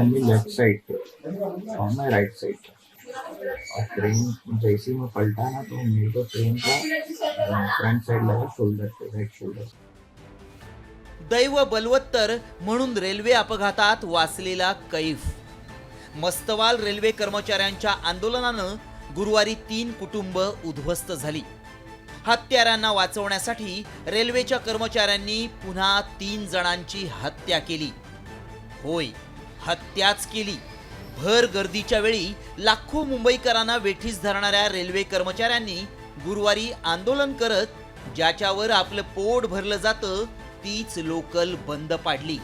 Mummy left side पे और मैं right side पे और ट्रेन जैसे ही मैं पलटा ना तो मेरे को ट्रेन का uh, फ्रंट साइड लगा शोल्डर पे राइट शोल्डर दैव बलवत्तर म्हणून रेल्वे अपघातात वाचलेला कैफ. मस्तवाल रेल्वे कर्मचाऱ्यांच्या आंदोलनानं गुरुवारी तीन कुटुंब उद्ध्वस्त झाली. हत्यारांना वाचवण्यासाठी रेल्वेच्या कर्मचाऱ्यांनी पुन्हा तीन जणांची हत्या केली. होय हत्याच केली. भर गर्दीच्या वेळी लाखो मुंबईकरांना वेठीस धरणाऱ्या रेल्वे कर्मचाऱ्यांनी गुरुवारी आंदोलन करत ज्याच्यावर आपलं पोट भरलं जातं तीच लोकल बंद पाडली.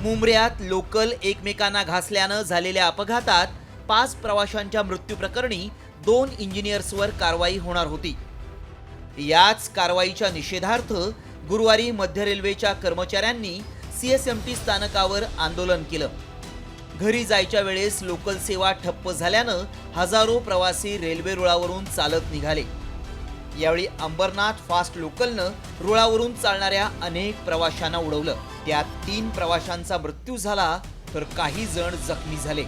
मुंबऱ्यात लोकल एकमेकांना घासल्यानं झालेल्या अपघातात पाच प्रवाशांच्या मृत्यू प्रकरणी दोन इंजिनियर्सवर कारवाई होणार होती. याच कारवाईच्या निषेधार्थ गुरुवारी मध्य रेल्वेच्या कर्मचाऱ्यांनी सीएसएमटी स्थानकावर आंदोलन केलं. घरी जायच्या वेळेस लोकल सेवा ठप्प झाल्यानं हजारो प्रवासी रेल्वे रुळावरून चालत निघाले. यावेळी अंबरनाथ फास्ट लोकलनं रुळावरून चालणाऱ्या अनेक प्रवाशांना उडवलं. त्यात तीन प्रवाशांचा मृत्यू झाला तर काही जण जखमी झाले.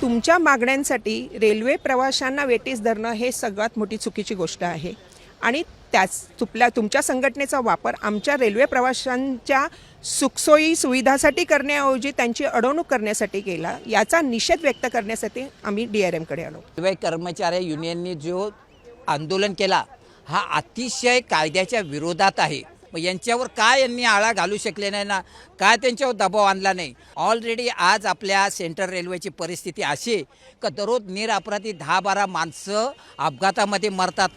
तुमच्या मागण्यांसाठी रेल्वे प्रवाशांना वेटीस धरणं हे सगळ्यात मोठी चुकीची गोष्ट आहे. आणि त्याच तुपल्या तुमच्या संघटनेचा वापर आमच्या रेल्वे प्रवाशांच्या सुखसोयी सुविधासाठी करण्याऐवजी त्यांची अडवणूक करण्यासाठी केला याचा निषेध व्यक्त करण्यासाठी आम्ही डी आर एमकडे आलो. रेल्वे कर्मचारी युनियनने जो आंदोलन केला हा अतिशय कायद्याच्या विरोधात आहे. मग यांच्यावर काय यांनी आळा घालू शकले नाही ना? काय त्यांच्यावर दबाव आणला नाही? ऑलरेडी आज आपल्या सेंट्रल रेल्वेची परिस्थिती अशी का दररोज निरअपराधी दहा बारा माणसं अपघातामध्ये मरतात.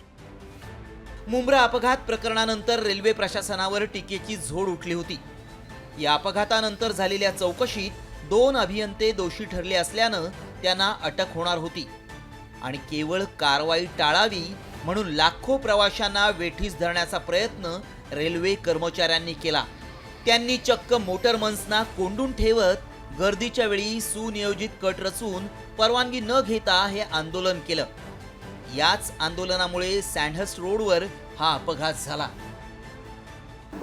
मुंब्रा अपघात प्रकरणानंतर रेल्वे प्रशासनावर टीकेची झोड उठली होती. या अपघातानंतर झालेल्या चौकशीत दोन अभियंते दोषी ठरले असल्यानं त्यांना अटक होणार होती. आणि केवळ कारवाई टाळावी म्हणून लाखो प्रवाशांना वेठीस धरण्याचा प्रयत्न रेल्वे कर्मचाऱ्यांनी केला. त्यांनी चक्क मोटरमन्सना कोंडून ठेवत गर्दीच्या वेळी सुनियोजित कट रचून परवानगी न घेता हे आंदोलन केलं. याच आंदोलनामुळे सँडहस्ट रोडवर हा अपघात झाला.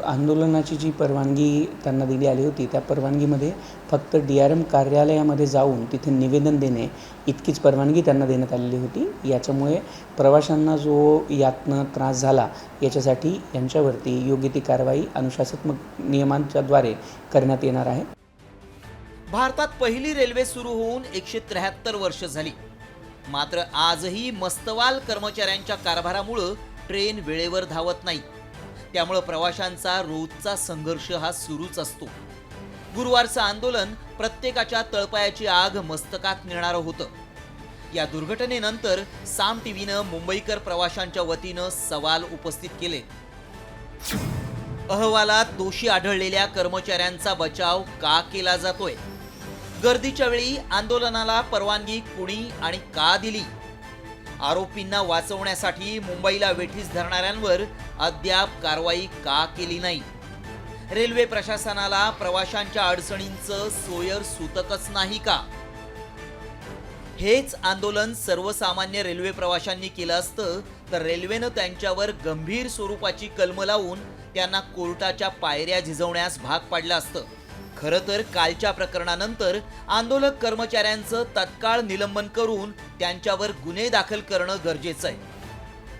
आंदोलनाची जी परवानगी त्यांना दिली आली होती त्या परवानगीमध्ये फक्त डी आर एम कार्यालयामध्ये जाऊन तिथे निवेदन देणे इतकीच परवानगी त्यांना देण्यात आलेली होती. याच्यामुळे प्रवाशांना जो यातनं त्रास झाला याच्यासाठी यांच्यावरती योग्य ती कारवाई अनुशासनात्मक नियमांच्याद्वारे करण्यात येणार आहे. भारतात पहिली रेल्वे सुरू होऊन एकशे त्र्याहत्तर वर्ष झाली. मात्र आजही मस्तवाल कर्मचाऱ्यांच्या कारभारामुळं ट्रेन वेळेवर धावत नाही. त्यामुळं प्रवाशांचा रोजचा संघर्ष हा सुरूच असतो. गुरुवारचं आंदोलन प्रत्येकाच्या तळपायाची आग मस्तकात नेणारं होतं. या दुर्घटनेनंतर साम टीव्हीनं मुंबईकर प्रवाशांच्या वतीनं सवाल उपस्थित केले. अहवालात दोषी आढळलेल्या कर्मचाऱ्यांचा बचाव का केला जातोय? गर्दीच्या वेळी आंदोलनाला परवानगी कुणी आणि का दिली? आरोपींना वाचवण्यासाठी मुंबईला वेठीस धरणाऱ्यांवर अद्याप कारवाई का केली नाही? रेल्वे प्रशासनाला प्रवाशांच्या अडचणींचं सोयर सुतकच नाही का? हेच आंदोलन सर्वसामान्य रेल्वे प्रवाशांनी केलं असतं तर रेल्वेनं त्यांच्यावर गंभीर स्वरूपाची कलम लावून त्यांना कोर्टाच्या पायऱ्या झिजवण्यास भाग पाडलं असतं. खरं तर कालच्या प्रकरणानंतर आंदोलक कर्मचाऱ्यांचं तत्काळ निलंबन करून त्यांच्यावर गुन्हे दाखल करणं गरजेचं आहे.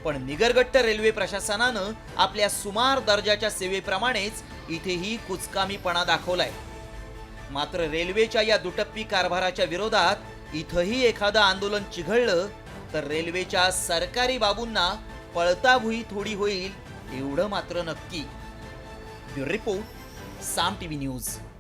पण निगरगट्ट रेल्वे प्रशासनानं आपल्या सुमार दर्जाच्या सेवेप्रमाणेच इथेही कुचकामीपणा दाखवलाय. मात्र रेल्वेच्या या दुटप्पी कारभाराच्या विरोधात इथंही एखादं आंदोलन चिघळलं तर रेल्वेच्या सरकारी बाबूंना पळताभुई थोडी होईल एवढं मात्र नक्की. Bureau report Saam TV news.